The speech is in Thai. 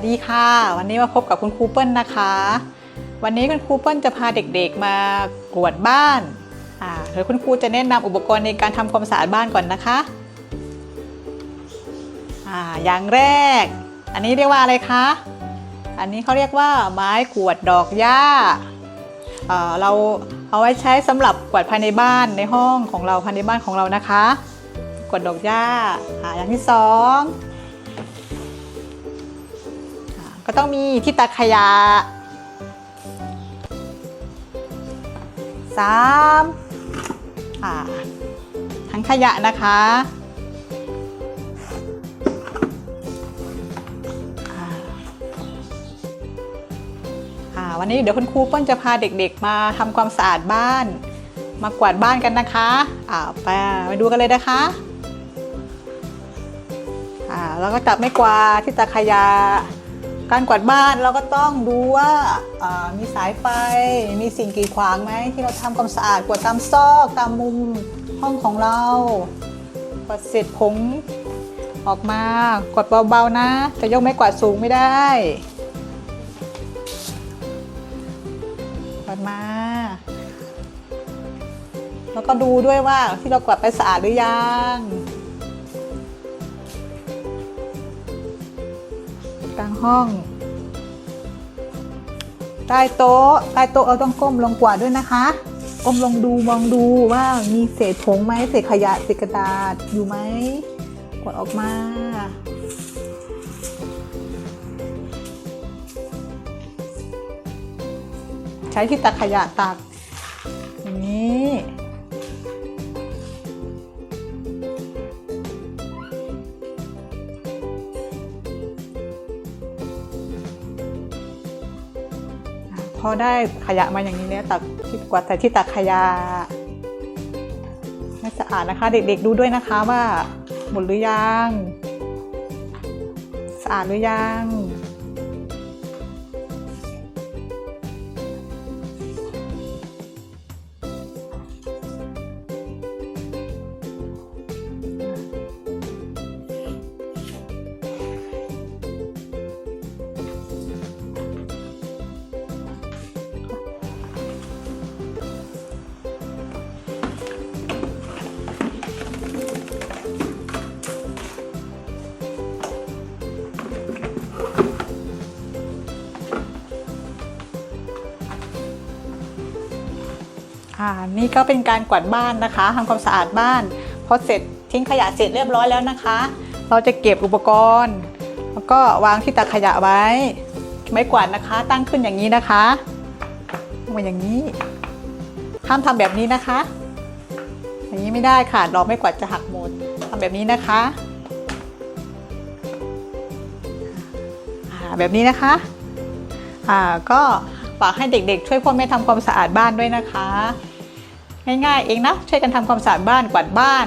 วัสดีค่ะ วันนี้มาพบกับคุณครูเปิ้ลนะคะ วันนี้คุณครูเปิ้ลจะพาเด็กๆมากวดบ้านอ่าเดี๋ยวคุณครูจะแนะนำอุปกรณ์ในการทำความสะอาดบ้านก่อนนะคะอ่าอย่างแรก อันนี้เรียกว่าอะไรคะ อันนี้เขาเรียกว่าไม้กวดดอกหญ้าเอ่อเราเอาไว้ใช้สำหรับกวดภายในบ้านในห้องของเราภายในบ้านของเรานะคะ กวดดอกหญ้าอ่าอย่างที่สอง ต้องมีที่ตักขยะสามอ่าทั้งขยะนะคะวันนี้เดี๋ยวคุณครูเปิ้ลจะพาเด็กๆ มาทำความสะอาดบ้าน มากวาดบ้านกันนะคะอ่าไปไปดูกันเลยนะคะอ่าแล้วก็จับไม้กวาดที่ตักขยะ การกวาดบ้านเราก็ต้องดูว่ามีสายไฟ มีสิ่งกีดขวางไหมที่เราทำความสะอาดกวาดตามซอกตามมุมห้องของเรากวาดเศษผงออกมากวาดเบาๆนะ จะยกไม้กวาดสูงไม่ได้กวาดมา แล้วก็ดูด้วยว่าที่เรากวาดไปสะอาดหรือยัง กลางห้อง ใต้โต๊ะใต้โต๊ะเราต้องก้มลงกวาดด้วยนะคะก้มลงดูมองดูว่ามีเศษผงไหมเศษขยะเศษกระดาษอยู่ไหมกวาดออกมาใช้ที่ตักขยะตัก พอได้ขยะมาอย่างนี้เนี่ยตักที่กวาดใส่ที่ตักขยะให้สะอาดนะคะ เด็กๆดูด้วยนะคะว่าหมดหรือยัง สะอาดหรือยัง อ่านี่ก็เป็นการกวาดบ้านนะคะทำความสะอาดบ้านพอเสร็จทิ้งขยะเสร็จเรียบร้อยแล้วนะคะ เราจะเก็บอุปกรณ์ แล้วก็วางที่ตักขยะไว้ ไม้กวาดนะคะ ตั้งขึ้นอย่างนี้นะคะมาอย่างนี้ห้ามทำแบบนี้นะคะ อย่างนี้ไม่ได้ค่ะดอกไม้กวาดจะหักหมดทำแบบนี้นะคะอ่าแบบนี้นะคะ อ่า ก็ ฝากให้เด็กๆ ช่วยพ่อแม่ทำความสะอาดบ้านด้วยนะคะ ง่ายๆเองนะ ช่วยกันทำความสะอาดบ้านกวาดบ้าน